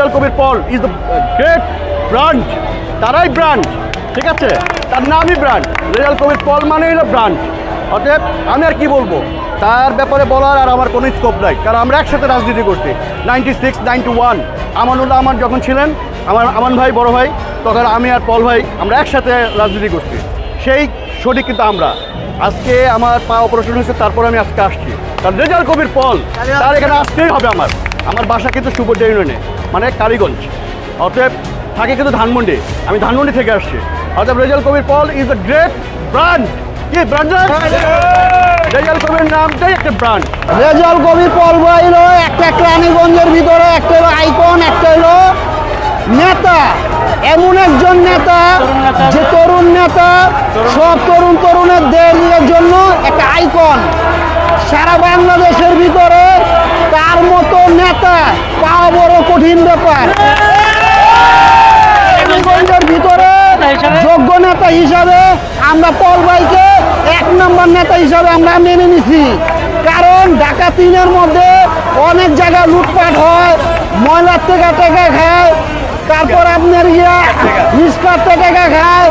Rezaul Kabir Pal is the great branch তারাই branch ঠিক আছে? তার নামই ব্রাঞ্চ রেজাল কবির পল মানে হলো ব্রাঞ্চ অতএব আমি আর কি বলব? তার ব্যাপারে বলার আর আমার কোনো স্কোপ নাই, কারণ আমরা একসাথে রাজনীতি করছি। Ninety six ninety one Amanullah আমার যখন ছিলেন, আমার আমান ভাই, বড় ভাই, তখন আমি আর পল ভাই আমরা একসাথে রাজনীতি করছি। সেই সঠিক কিন্তু আমরা। আজকে আমার পা অপারেশন হয়েছে, তারপর আমি আজকে আসছি। কারণ রেজাল কবির পল, তার এখানে আসতেই হবে আমার। আমার বাসা কিন্তু সুপর্দা ইউনিয়নে মানে কালীগঞ্জ। অতএব থাকে কিন্তু ধানমন্ডি। আমি ধানমন্ডি থেকে আসছি। অতএব Rezaul Kabir Pal is the great brand কি ব্রান্ড রেজাল কবির নামটাই একটা ব্রান্ড রেজাল কবি পর্ব হলো একটা একটা রানীগঞ্জের ভিতরে, একটা হলো আইকন একটা হলো নেতা। এমন একজন নেতা, যে তরুণ নেতা, সব তরুণ তরুণের জন্য একটা আইকন সারা বাংলাদেশের ভিতরে তার মতো নেতা পাওয়া বড় কঠিন ব্যাপার। ভিতরে যোগ্য নেতা হিসাবে আমরা পল ভাইকে এক নম্বর নেতা হিসাবে আমরা মেনে নিছি। কারণ ঢাকা তিনের মধ্যে অনেক জায়গায় লুটপাট হয় ময়লার থেকে টাকা খায় তারপর আপনার ইয়া রিস্কার টাকা খায়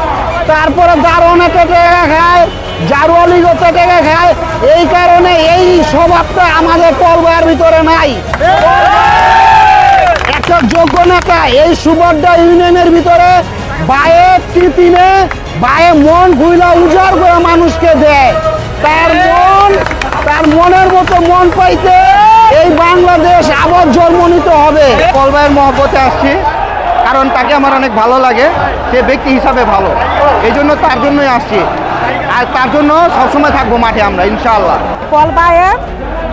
তারপরে দারোয়ানাতে টাকা খায় জারুয়ালিগতে টাকা খায় এই কারণে এই স্বভাবটা আমাদের ভাইয়ের ভিতরে নাই। একটা যোগ্য নেতা এই সুবর্দা ইউনিয়নের ভিতরে বায়ে টিপিনে বায়ে মন ভুইলা উজাড় করে মানুষকে দেয়। তার মন, তার মনের মতো মন পাইতে এই বাংলাদেশ আবার জন্ম নিতে হবে। কলবাইয়ের মহব্বতে আসছি, কারণ তাকে আমার অনেক ভালো লাগে। সে ব্যক্তি হিসাবে ভালো। এই জন্য তার জন্যই আসছি। আর তার জন্য সবসময় থাকব মাঠে আমরা ইনশাআল্লাহ। পল বায়ের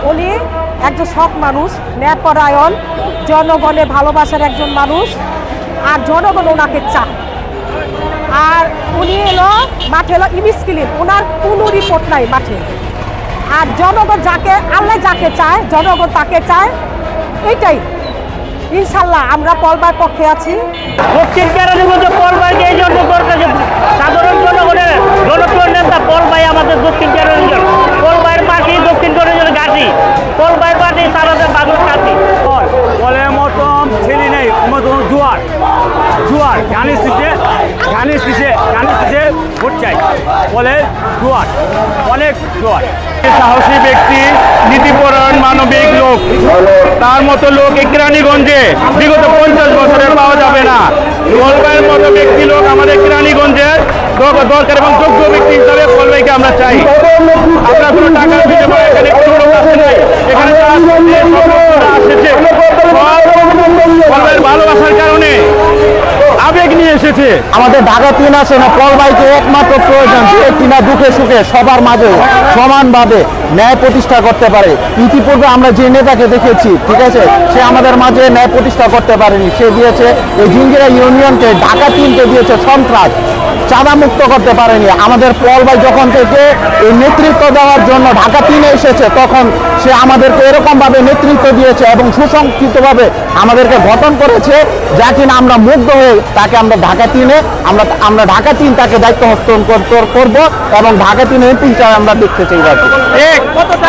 উনি একজন সৎ মানুষ ন্যায়পরায়ণ জনগণের ভালোবাসার একজন মানুষ আর জনগণ ওনাকে চায়। আর উনি এলো মাঠে এলো ইমিসকিলিন ওনার কোনো রিপোর্ট নাই মাঠে। আর জনগণ যাকে আল্লাহ যাকে চায় জনগণ তাকে চায় এইটাই। ইনশাল্লাহ আমরা পলবার পক্ষে আছি। জোয়ার গানে শিখে গানে শিখে গানে শিখে ভোট চাই। বলে জোয়ার অনেক জোয়ার। সাহসী ব্যক্তি নীতিপরায়ণ মানবিক লোক। তার মতো লোক কেরানীগঞ্জে বিগত পঞ্চাশ বছরে পাওয়া যাবে না। কলবাইয়ের মতো ব্যক্তি লোক আমাদের কেরানীগঞ্জের দর- দরকার এবং যোগ্য ব্যক্তি হিসাবে কলবাইকে আমরা চাই। আমরা কোনো টাকার বিনিময়ে এখানে কোনো এখানে আসছে, সব লোকরা আসছে কলবাইয়ের ভালোবাসার কারণে আবেগ নিয়ে এসেছে। আমাদের ঢাকা তিন আসে না পলবাইকে একমাত্র প্রয়োজন যে কিনা দুঃখে সুখে, সবার মাঝে সমানভাবে ন্যায় প্রতিষ্ঠা করতে পারে। ইতিপূর্বে আমরা যে নেতাকে দেখেছি, ঠিক আছে, সে আমাদের মাঝে ন্যায় প্রতিষ্ঠা করতে পারেনি। সে দিয়েছে এই জিঞ্জিরা ইউনিয়নকে, ঢাকা তিনকে দিয়েছে সন্ত্রাস, চাঁদা মুক্ত করতে পারেনি। আমাদের পলবাই যখন থেকে এই নেতৃত্ব দেওয়ার জন্য ঢাকা তিনে এসেছে, তখন সে আমাদেরকে এরকমভাবে নেতৃত্ব দিয়েছে এবং সুসংক্ষিতভাবে আমাদেরকে গঠন করেছে, যা কিনা আমরা মুগ্ধ হয়ে তাকে আমরা তিনে আমরা আমরা ঢাকা তিন তাকে দায়িত্ব হস্তান্তর করব এবং ঢাকা তিনে এমপি হিসাবে আমরা দেখতে চাই